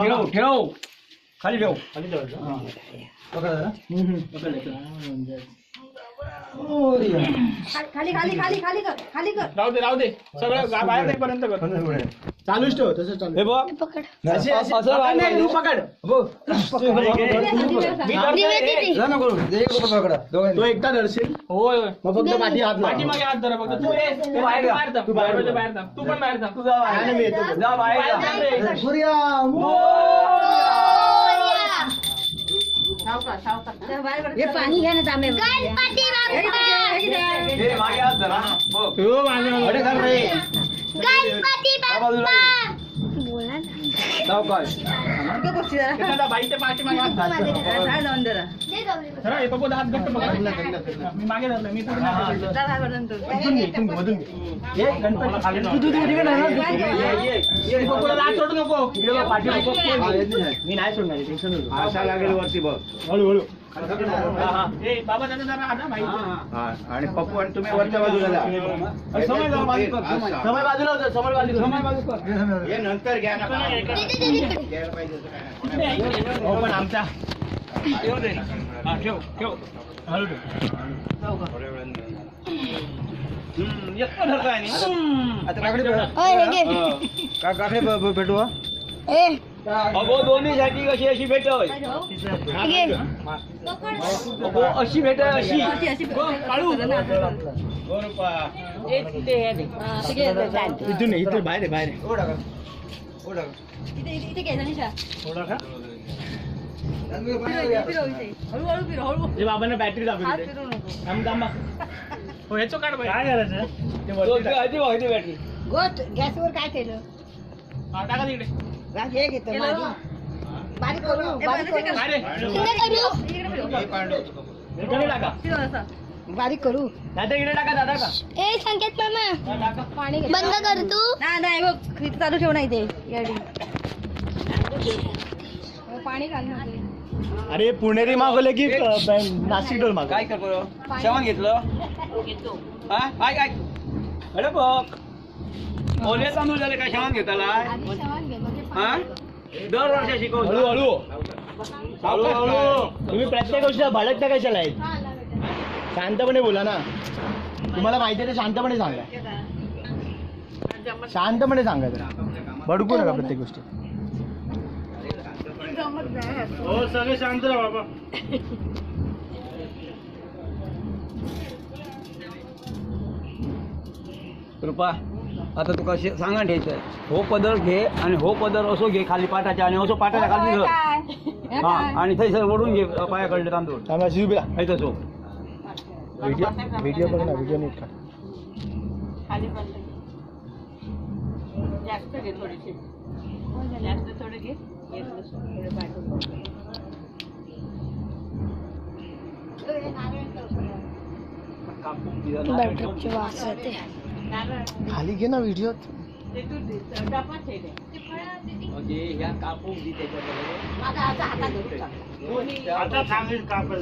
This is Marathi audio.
मूर्ती ठेव खाली ठेव खाली खाली खाली खाली कर खाली कर. राहू दे राहू दे. सगळं गा- बाहेर जाईपर्यंत कर. चालूच ठेव तसं चालू हे बघ. पकड. असे असं बाहेर नाही, तू पकड. तो एकटा धरशील? होय होय. मग फक्त पाठी हात लाव. पाठीमागे हात धरा फक्त. तू तू बाहेर बाहेर. दरवाजा बाहेर जा. तू पण बाहेर. तू जा आणि मी येतो. जा बाहेर जा. रे. सूर्या हे पाणी घ्या ना तांबे गणपती बाप्पा. हो, माझं- अरे घाल रे. गणपती बाप्पा बोला ना एखादा बाईच्या पाठीमागे हात धर. दे गौरी बा. धरा, हे पप्पू हात घट्ट पकड. मी मागे धरलं मी पुढे नाही धरलं. इथून घे, इथून घे, मधून घे. ये, गणपती खाली तू- तू- तू तिकडे नाही ना. ये, ये, ये. हे पप्पूला हात सोडू नको इकडे बघ, पाठी नको. हा, येत नाही. मी नाही सोडणार टेन्शन नको आशा लागेल वरती बघ हळू हळू हा, हा. हा. हा, आणि पप्पू आणि तुम्ही वरच्या बाजूला जा. होतं. हे नंतर घ्या ना दे, दे, दे, दे, दे. घ्यायला पाहिजे असं काय नाही. हो पण आमचा ठेव दे हा ठेव ठेव हळू ठेव हम्म, एकटं धरलं आहे नी. हम्म. आता काकडे भेट. हे घे. का काकडे भ- भ- भेटू हा? ए, अगो दोन्ही साठी कशी अशी भेट होय हे घे. अगो अशी भेट आहे अशी गो, काळू दोन रुपये. इथून इथे बाहेर आहे, बाहेर आहे. ओ टाका. ओ टाका. इथे घ्यायचा निशा थोडा का फिरव इथे हळूहळू फिरव हळू हे बाबांना बॅटरी हात दाखवली फिरवू नको थांब थांबा हो ह्याचं काढ बाई. काय करायचं आधी बघायची बॅटरी गोट गॅसवर काय केलं हा टाका तिकडे हे घेतो बारीक करू बारीक करू. हे बारीक करू. दादा इकडे टाका दादा. का ए संकेत मामा. हा, टाका. पाणी घे. बंद कर तू. नाही नाही बघ इथे चालू ठेव ना इथे. गाडी पाणी घाल अरे पुणेरी मागवले की नाशिक डोल माग काय करतो? शेवण घेतलं? हा? काय काय अरे बघ. ओले तांदूळ झाले काय शेवण घेताला? हा? दर वर्षी शिकवतो हळू हळू. हळू हळू. तुम्ही प्रत्येक गोष्टीला भडकता कशाला आहेत? शांतपणे बोला ना. तुम्हाला माहिती आहे ते शांतपणे सांगा. शांतपणे सांगा जरा. भडकू नका प्रत्येक गोष्टी. हो सगळे शांत राहा बाबा. कृपा आता तुका शे- सांगा ठेवायचं हो पदर घे आणि हो पदर असो घे खाली पाटाच्या आणि असो पाटाच्या खाली धर हा आणि थंय सर ओढून घे पायाकडले तांदूळ. थांबा शिवबिरा आहे तसो व्हिडिओ व्हिडिओ बघ ना व्हिडिओ नीट काढ. जास्त घे थोडीशी. जास्त थोडे घे. बॅटरीची वास येते खाली घे ना व्हिडिओ. आता सांगेल कापड